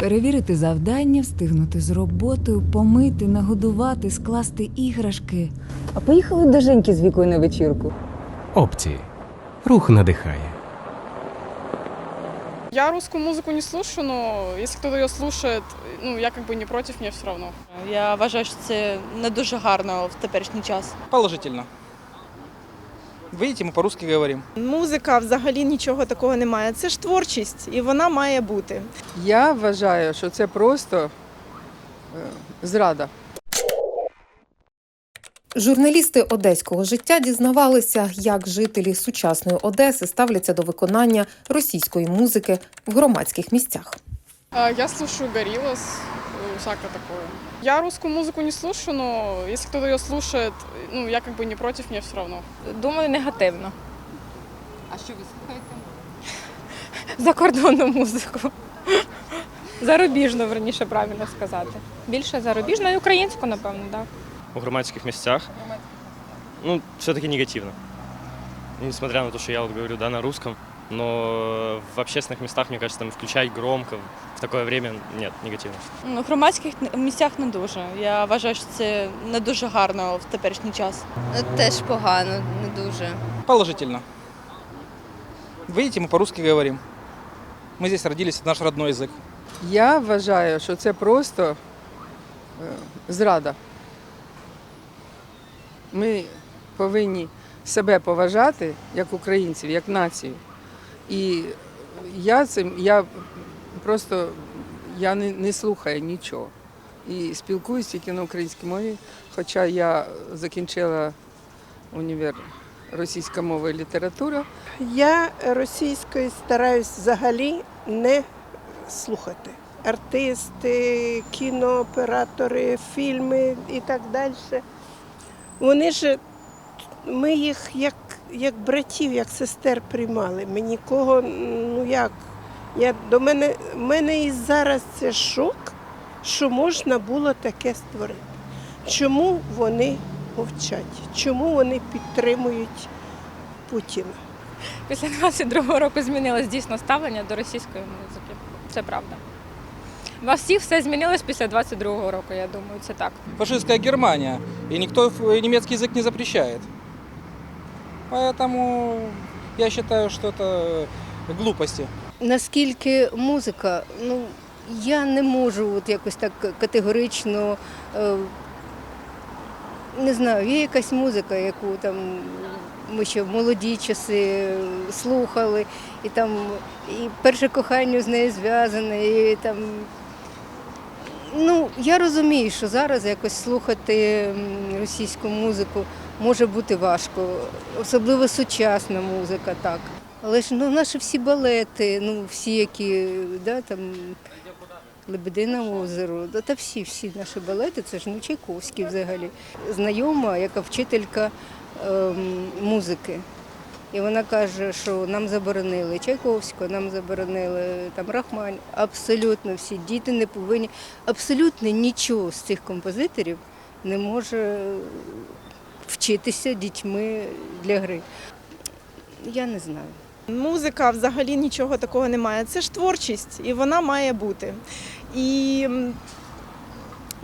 Перевірити завдання, встигнути з роботою, помити, нагодувати, скласти іграшки. А поїхали до Женьки з вікою на вечірку. Опції. Рух надихає. Я русскую музыку не слушаю, но если кто-то ее слушает, ну я как бы не против, мне все равно. Я вважаю, що це не дуже гарно в теперішній час. Положительно. Видите, мы по-русски говорим. Музика взагалі нічого такого немає. Це ж творчість, і вона має бути. Я вважаю, що це просто е, зрада. Журналісти одеського життя дізнавалися, як жителі сучасної Одеси ставляться до виконання російської музики в громадських місцях. Я слушаю Гориллас, э, всякое такое. Я русскую музыку не слушаю, но если кто-то ее слушает, ну я как бы не против, мне все равно. Думаю, негативно. А що ви слухаєте? Закордонну музику. Зарубіжну, верніше правильно сказати. Більше зарубіжну і українську, напевно, так. Да. в громадских местах, ну, все-таки негативно. Несмотря на то, что я вот говорю, да, на русском, но в общественных местах, мне кажется, там включать громко в такое время нет, негативно. Ну, в громадських місцях не дуже. Я вважаю, що це не дуже гарно в теперішній час. Теж погано, не дуже. Положительно. Видите, мы по-русски говорим. Мы здесь родились, это наш родной язык. Я вважаю, що це просто е, зрада. Ми повинні себе поважати як українців, як націю. І я цим я просто я не, не слухаю нічого. І спілкуюся тільки на українській мові, хоча я закінчила універ російська мова і література. Я російською стараюсь взагалі не слухати. Артисти, кінооператори, фільми і так далі. Вони ж ми їх як, як братів, як сестер приймали. Ми нікого, ну як. Я, до мене, в мене і зараз це шок, що можна було таке створити. Чому вони мовчать? Чому вони підтримують Путіна? Після 22-го року змінилось дійсно ставлення до російської музики. Це правда. У вас всіх все змінилось після 22-го року, я думаю, це так. Фашистская Германия, и никто в- немецкий язык не запрещает. Поэтому я считаю, что это глупости. Наскільки музика, ну я не можу от якось так категорично. е, Не знаю, є якась музика, яку там ми ще в молоді часи слухали, і там і перше кохання з нею зв'язане, і там. Ну, я розумію, що зараз якось слухати російську музику може бути важко, особливо сучасна музика, так. Але ж ну, наші всі балети, ну всі, які да, там Лебедине озеро, да, та всі, всі наші балети, це ж ну Чайковський взагалі. Знайома, яка вчителька ем, музики. І вона каже, що нам заборонили Чайковського, нам заборонили там Рахмань. Абсолютно всі діти не повинні, абсолютно нічого з цих композиторів не може вчитися дітьми для гри. Я не знаю. Музика взагалі нічого такого немає. Це ж творчість, і вона має бути. І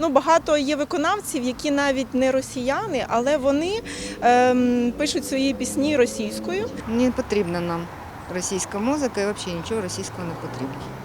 ну, багато є виконавців, які навіть не росіяни, але вони ем, пишуть свої пісні російською. Не потрібна нам російська музика і взагалі нічого російського не потрібно.